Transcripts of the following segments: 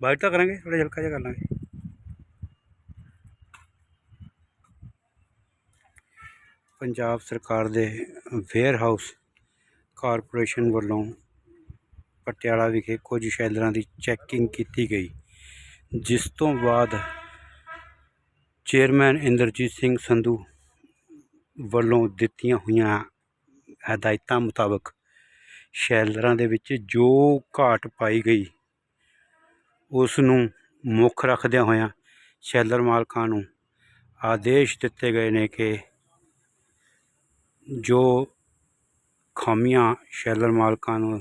ਬਾਅਦ ਤਾਂ ਕਰਾਂਗੇ ਥੋੜਾ ਹਲਕਾ ਜਿਹਾ ਕਰ ਲਾਂਗੇ। ਪੰਜਾਬ ਸਰਕਾਰ ਦੇ ਵੇਅਰ ਹਾਊਸ ਕਾਰਪੋਰੇਸ਼ਨ ਵੱਲੋਂ ਪਟਿਆਲਾ ਵਿਖੇ ਕੁਝ ਸ਼ੈਲਰਾਂ ਦੀ ਚੈਕਿੰਗ ਕੀਤੀ ਗਈ, ਜਿਸ ਤੋਂ ਬਾਅਦ ਚੇਅਰਮੈਨ ਇੰਦਰਜੀਤ ਸਿੰਘ ਸੰਧੂ ਵੱਲੋਂ ਦਿੱਤੀਆਂ ਹੋਈਆਂ ਹਦਾਇਤਾਂ ਮੁਤਾਬਕ ਸ਼ੈਲਰਾਂ ਦੇ ਵਿੱਚ ਜੋ ਘਾਟ ਪਾਈ ਗਈ ਉਸ ਨੂੰ ਮੁੱਖ ਰੱਖਦਿਆਂ ਹੋਇਆਂ ਸ਼ੈਲਰ ਮਾਲਕਾਂ ਨੂੰ ਆਦੇਸ਼ ਦਿੱਤੇ ਗਏ ਨੇ ਕਿ ਜੋ ਖਾਮੀਆਂ ਸ਼ੈਲਰ ਮਾਲਕਾਂ ਨੂੰ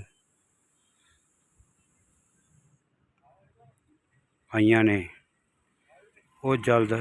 ਆਈਆਂ ਨੇ, ਉਹ ਜਲਦ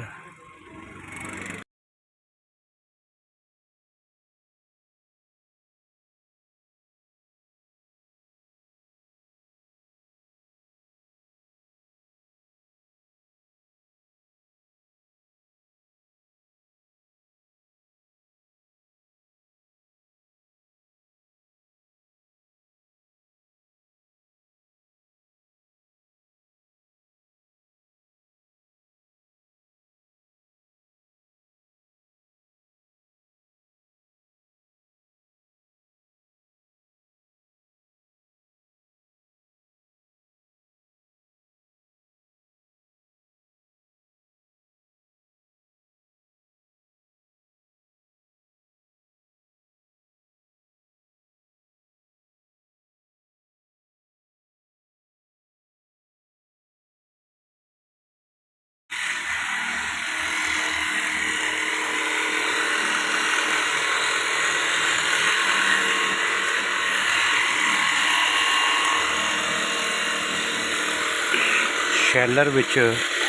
ਸ਼ੈਲਰ ਵਿੱਚ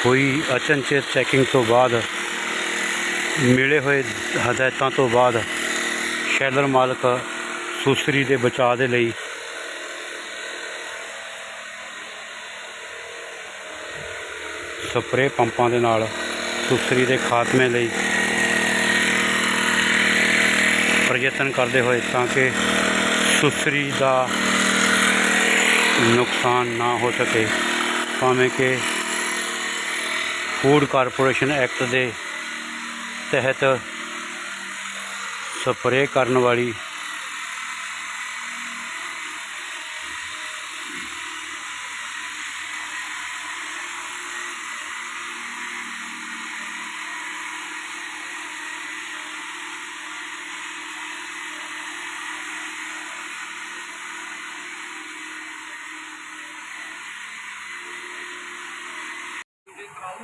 ਹੋਈ ਅਚਨਚੇਤ ਚੈਕਿੰਗ ਤੋਂ ਬਾਅਦ ਮਿਲੇ ਹੋਏ ਹਦਾਇਤਾਂ ਤੋਂ ਬਾਅਦ ਸ਼ੈਲਰ ਮਾਲਕ ਸੁਸਰੀ ਦੇ ਬਚਾਅ ਦੇ ਲਈ ਸਪਰੇਅ ਪੰਪਾਂ ਦੇ ਨਾਲ ਸੁਸਰੀ ਦੇ ਖਾਤਮੇ ਲਈ ਪ੍ਰਯਤਨ ਕਰਦੇ ਹੋਏ ਤਾਂ ਕਿ ਸੁਸਰੀ ਦਾ ਨੁਕਸਾਨ ਨਾ ਹੋ ਸਕੇ। ਭਾਵੇਂ ਕਿ ਫੂਡ ਕਾਰਪੋਰੇਸ਼ਨ ਐਕਟ ਦੇ ਤਹਿਤ ਸਪਰੇਅ ਕਰਨ ਵਾਲੀ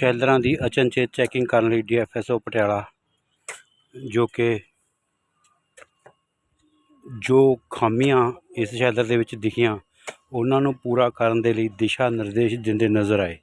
ਸ਼ੈਲਰਾਂ ਦੀ ਅਚਨਚੇਤ ਚੈਕਿੰਗ ਕਰਨ ਲਈ ਡੀਐਫਐਸਓ ਪਟਿਆਲਾ, ਜੋ ਕਿ ਜੋ ਖਾਮੀਆਂ ਇਸ ਸ਼ੈਲਰ ਦੇ ਵਿੱਚ ਦਿਖੀਆਂ, ਉਹਨਾਂ ਨੂੰ ਪੂਰਾ ਕਰਨ ਦੇ ਲਈ ਦਿਸ਼ਾ ਨਿਰਦੇਸ਼ ਦਿੰਦੇ ਨਜ਼ਰ ਆਏ।